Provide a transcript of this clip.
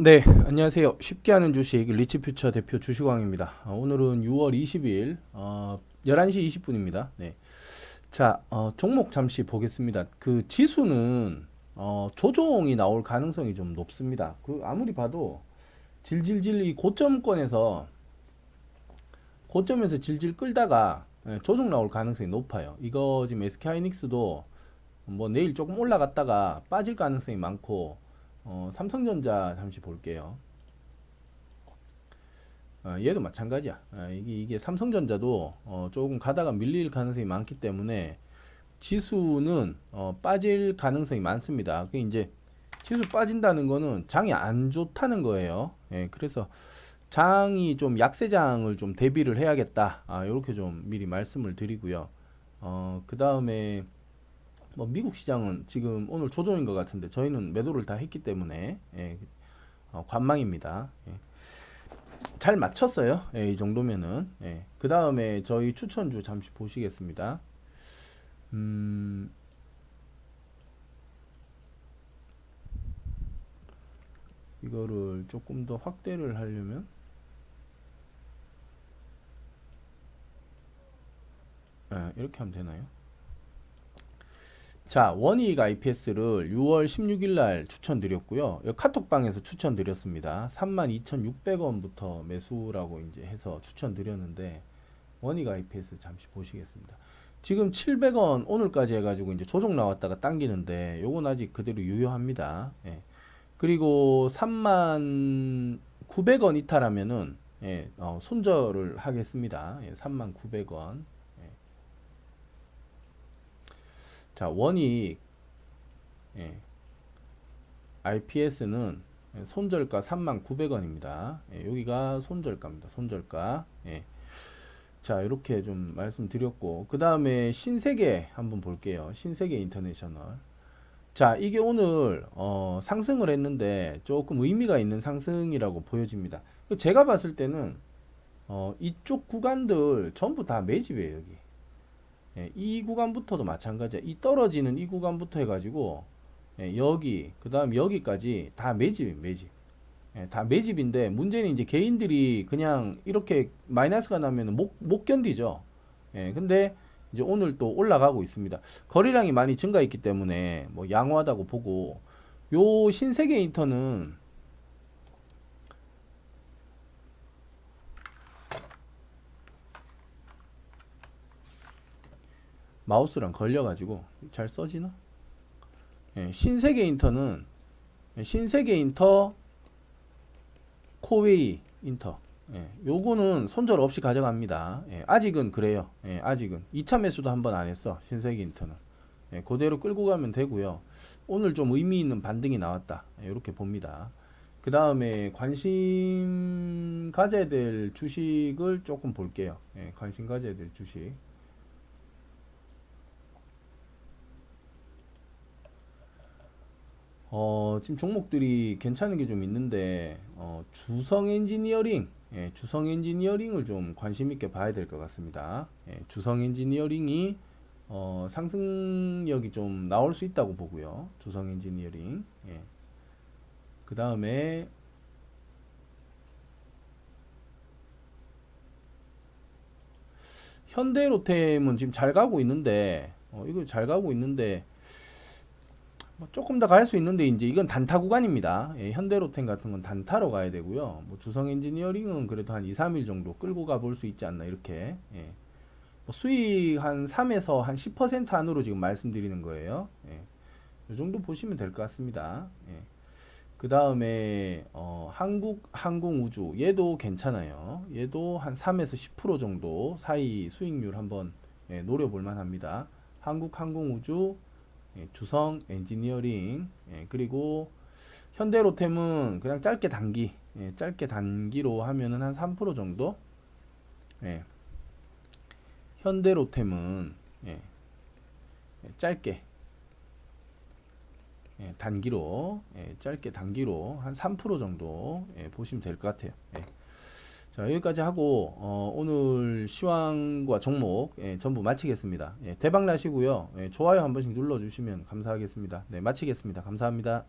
네, 안녕하세요. 쉽게 하는 주식 리치퓨처 대표 주식왕입니다. 어, 오늘은 6월 20일 어, 11시 20분입니다. 네. 자, 어, 종목 잠시 보겠습니다. 그 지수는 어, 조종이 나올 가능성이 좀 높습니다. 그 아무리 봐도 질질질 이 고점권에서 고점에서 질질 끌다가 예, 조종 나올 가능성이 높아요. 이거 지금 SK하이닉스도 뭐 내일 조금 올라갔다가 빠질 가능성이 많고 어, 삼성전자 잠시 볼게요. 어, 얘도 마찬가지야. 아, 이게, 이게 삼성전자도 어, 조금 가다가 밀릴 가능성이 많기 때문에 지수는 어, 빠질 가능성이 많습니다. 그 이제 지수 빠진다는 거는 장이 안 좋다는 거예요. 예, 그래서 장이 좀 약세장을 좀 대비를 해야겠다. 아, 이렇게 좀 미리 말씀을 드리고요. 어, 그 다음에 뭐 미국 시장은 지금 오늘 조정인 것 같은데 저희는 매도를 다 했기 때문에 예, 어, 관망입니다. 예. 잘 맞췄어요. 예, 이 정도면은. 예. 그 다음에 저희 추천주 잠시 보시겠습니다. 음, 이거를 조금 더 확대를 하려면 예, 이렇게 하면 되나요? 자, 원익 IPS를 6월 16일 날 추천드렸고요. 카톡방에서 추천드렸습니다. 32,600원부터 매수라고 이제 해서 추천드렸는데 원익 IPS 잠시 보시겠습니다. 지금 700원 오늘까지 해가지고 이제 조정 나왔다가 당기는데 요건 아직 그대로 유효합니다. 예. 그리고 3만 900원 이탈하면은 예, 어, 손절을 하겠습니다. 예, 3만 900원. 자, 원익 예. RPS는 손절가 39,900원입니다. 예, 여기가 손절가입니다. 손절가. 예. 자, 이렇게 좀 말씀드렸고 그 다음에 신세계 한번 볼게요. 신세계 인터내셔널. 자, 이게 오늘 어, 상승을 했는데 조금 의미가 있는 상승이라고 보여집니다. 제가 봤을 때는 어, 이쪽 구간들 전부 다 매집이에요, 여기. 예, 이 구간부터도 마찬가지야. 이 떨어지는 이 구간부터 해가지고 예, 여기 그 다음 여기까지 다 매집 매집. 예, 다 매집인데 문제는 이제 개인들이 그냥 이렇게 마이너스가 나면 못, 못 견디죠. 예, 근데 이제 오늘 또 올라가고 있습니다. 거래량이 많이 증가했기 때문에 뭐 양호하다고 보고 요 신세계 인터는 마우스랑 걸려가지고 잘 써지나? 예, 신세계 인터는 예, 신세계 인터 코웨이 인터 예, 요거는 손절 없이 가져갑니다. 예, 아직은 그래요. 예, 아직은 2차 매수도 한번 안 했어. 신세계 인터는 예, 그대로 끌고 가면 되고요. 오늘 좀 의미 있는 반등이 나왔다. 예, 이렇게 봅니다. 그 다음에 관심 가져야 될 주식을 조금 볼게요. 예, 관심 가져야 될 주식. 어, 지금 종목들이 괜찮은 게 좀 있는데 어, 주성 엔지니어링, 예, 주성 엔지니어링을 좀 관심 있게 봐야 될 것 같습니다. 예, 주성 엔지니어링이 어, 상승력이 좀 나올 수 있다고 보고요. 주성 엔지니어링. 예. 그 다음에 현대로템은 지금 잘 가고 있는데 어, 이거 잘 가고 있는데 뭐 조금 더 갈 수 있는데 이제 이건 단타 구간입니다. 예, 현대로템 같은 건 단타로 가야 되고요. 뭐 주성 엔지니어링은 그래도 한 2, 3일 정도 끌고 가볼 수 있지 않나 이렇게. 예. 뭐 수익 한 3에서 한 10% 안으로 지금 말씀드리는 거예요. 예. 이 정도 보시면 될 것 같습니다. 예. 그 다음에 어, 한국 항공우주 얘도 괜찮아요. 얘도 한 3에서 10% 정도 사이 수익률 한번 예, 노려볼 만합니다. 한국 항공우주 예, 주성 엔지니어링 예, 그리고 현대로템은 그냥 짧게 단기 예, 짧게 단기로 하면은 한 3% 정도? 예, 현대로템은 예, 예, 짧게 예, 단기로 예, 짧게 단기로 한 3% 정도 예, 보시면 될 것 같아요. 예. 자 여기까지 하고 어, 오늘 시황과 종목 예, 전부 마치겠습니다. 예, 대박 나시고요. 예, 좋아요 한 번씩 눌러주시면 감사하겠습니다. 네 마치겠습니다. 감사합니다.